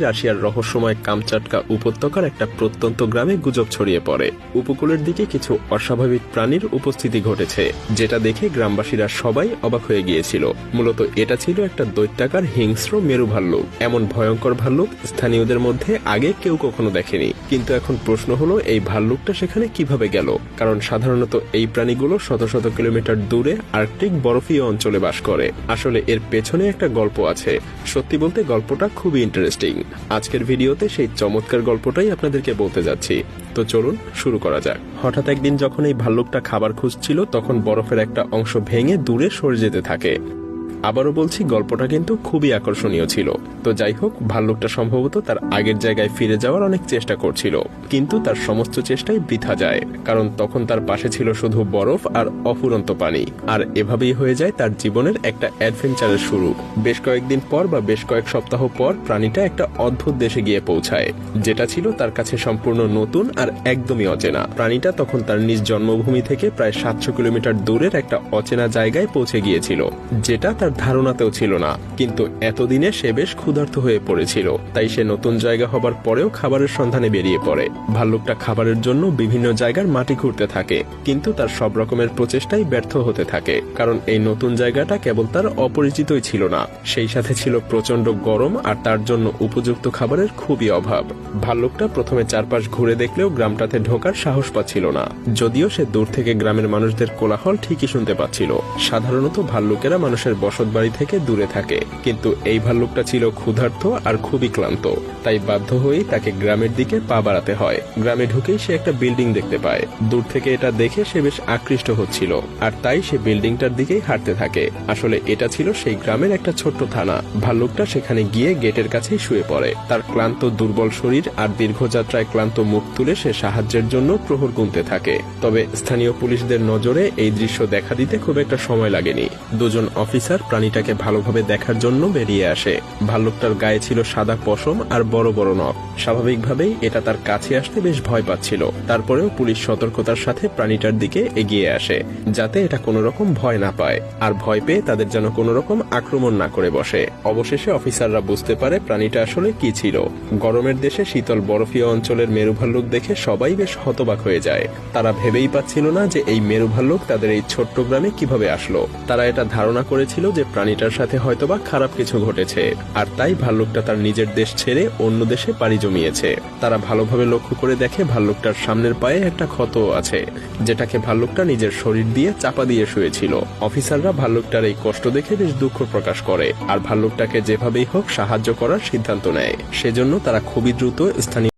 রাশিয়ার রহস্যময় কামচাটকা উপত্যকার একটা প্রত্যন্ত গ্রামে গুজব ছড়িয়ে পড়ে। উপকূলের দিকে কিছু অস্বাভাবিক প্রাণীর উপস্থিতি ঘটেছে, যেটা দেখে গ্রামবাসীরা সবাই অবাক হয়ে গিয়েছিল। মূলত এটা ছিল একটা দৈত্যাকার হিংস্র মেরু ভাল্লুক। এমন ভয়ঙ্কর ভাল্লুক স্থানীয়দের মধ্যে আগে কেউ কখনো দেখেনি। কিন্তু এখন প্রশ্ন হলো, এই ভাল্লুকটা সেখানে কীভাবে গেল? কারণ সাধারণত এই প্রাণীগুলো শত শত কিলোমিটার দূরে আর্কটিক বরফীয় অঞ্চলে বাস করে। আসলে এর পেছনে একটা গল্প আছে। সত্যি বলতে গল্পটা খুবই ইন্টারেস্টিং আজকের ভিডিওতে সেই চমৎকার গল্পটাই আপনাদেরকে বলতে যাচ্ছি। তো চলুন শুরু করা যাক। হঠাৎ একদিন যখন এই ভাল্লুকটা খাবার খুঁজছিল, তখন বরফের একটা অংশ ভেঙে দূরে সরে যেতে থাকে। আবারও বলছি, গল্পটা কিন্তু খুবই আকর্ষণীয় ছিল। তো যাই হোক, ভাল্লুকটা সম্ভবত তার আগের জায়গায় ফিরে যাওয়ার অনেক চেষ্টা করছিল। কিন্তু তার সমস্ত চেষ্টাই বৃথা যায়, কারণ তখন তার পাশে ছিল শুধু বরফ আর অফুরন্ত পানি। আর এভাবেই হয়ে যায় তার জীবনের একটা অ্যাডভেঞ্চারের শুরু। বেশ কয়েকদিন পর বা বেশ কয়েক সপ্তাহ পর প্রাণীটা একটা অদ্ভুত দেশে গিয়ে পৌঁছায়, যেটা ছিল তার কাছে সম্পূর্ণ নতুন আর একদমই অচেনা। প্রাণীটা তখন তার নিজ জন্মভূমি থেকে প্রায় সাতশো কিলোমিটার দূরের একটা অচেনা জায়গায় পৌঁছে গিয়েছিল, যেটা তার ধারণাতেও ছিল না, কিন্তু এতদিনে সে বেশ ক্ষুধার্ত হয়ে পড়েছিল, তাই সে নতুন জায়গা হবার পরেও খাবারের সন্ধানে বেরিয়ে পড়ে। ভাল্লুকটা খাবারের জন্য বিভিন্ন জায়গার মাটি ঘুরতে থাকে, কিন্তু তার সব রকমের প্রচেষ্টাই ব্যর্থ হতে থাকে, কারণ এই নতুন জায়গাটা কেবল তার অপরিচিতই ছিল না, সেই সাথে ছিল প্রচণ্ড গরম আর তার জন্য উপযুক্ত খাবারের খুবই অভাব। ভাল্লুকটা প্রথমে চারপাশ ঘুরে দেখলেও গ্রামটাতে ঢোকার সাহস পাচ্ছিল না, যদিও সে দূর থেকে গ্রামের মানুষদের কোলাহল ঠিকই শুনতে পাচ্ছিল। সাধারণত ভাল্লুকেরা মানুষের বসত বাড়ি থেকে দূরে থাকে। কিন্তু এই ভাল্লুকটা ছিল ক্ষুধার্ত আর খুবই ক্লান্ত। তাই বাধ্য হয়েই তাকে গ্রামের দিকে পা বাড়াতে হয়। গ্রামে ঢুকেই সে একটা বিল্ডিং দেখতে পায়। দূর থেকে এটা দেখে সে বেশ আকৃষ্ট হচ্ছিল। আর তাই সে বিল্ডিংটার দিকেই হাঁটতে থাকে। আসলে এটা ছিল সেই গ্রামের একটা ছোট্ট থানা। ভাল্লুকটা সেখানে গিয়ে গেটের কাছেই শুয়ে পড়ে। তার ক্লান্ত, দুর্বল শরীর আর দীর্ঘযাত্রায় ক্লান্ত মুখ তুলে সে সাহায্যের জন্য প্রহর গুনতে থাকে। তবে স্থানীয় পুলিশদের নজরে এই দৃশ্য দেখা দিতে খুব একটা সময় লাগেনি। দুজন অফিসার প্রাণীটাকে ভালোভাবে দেখার জন্য বেরিয়ে আসে। ভাল্লুকটার গায়ে ছিল সাদা পশম আর বড় বড় নখ। স্বাভাবিকভাবেই এটা তার কাছে আসতে বেশ ভয় পাচ্ছিল। তারপরেও পুলিশ সতর্কতার সাথে প্রাণীটার দিকে এগিয়ে আসে, যাতে এটা কোনো রকম ভয় না পায়, আর ভয় পেয়ে তাদের যেন কোনো রকম আক্রমণ না করে বসে। অবশেষে অফিসাররা বুঝতে পারে প্রাণীটা আসলে কি ছিল। গরমের দেশে শীতল বরফীয় অঞ্চলের মেরু ভাল্লুক দেখে সবাই বেশ হতবাক হয়ে যায়। তারা ভেবেই পাচ্ছিল না যে এই মেরু ভাল্লুক তাদের এই ছোট্ট গ্রামে কীভাবে আসলো। তারা এটা ধারণা করেছিল যে প্রাণীটার সাথে হয়তোবা খারাপ কিছু ঘটেছে, আর তাই ভাল্লুকটা তার নিজের দেশ ছেড়ে অন্য দেশে পাড়ি জমিয়েছে। তারা ভালোভাবে লক্ষ্য করে দেখে ভাল্লুকটার সামনের পায়ে একটা ক্ষত আছে, যেটাকে ভাল্লুকটা নিজের শরীর দিয়ে চাপা দিয়ে শুয়েছিল। অফিসাররা ভাল্লুকটার এই কষ্ট দেখে বেশ দুঃখ প্রকাশ করে, আর ভাল্লুকটাকে যেভাবেই হোক সাহায্য করার সিদ্ধান্ত নেয়। সেজন্য তারা খুবই দ্রুত স্থানীয়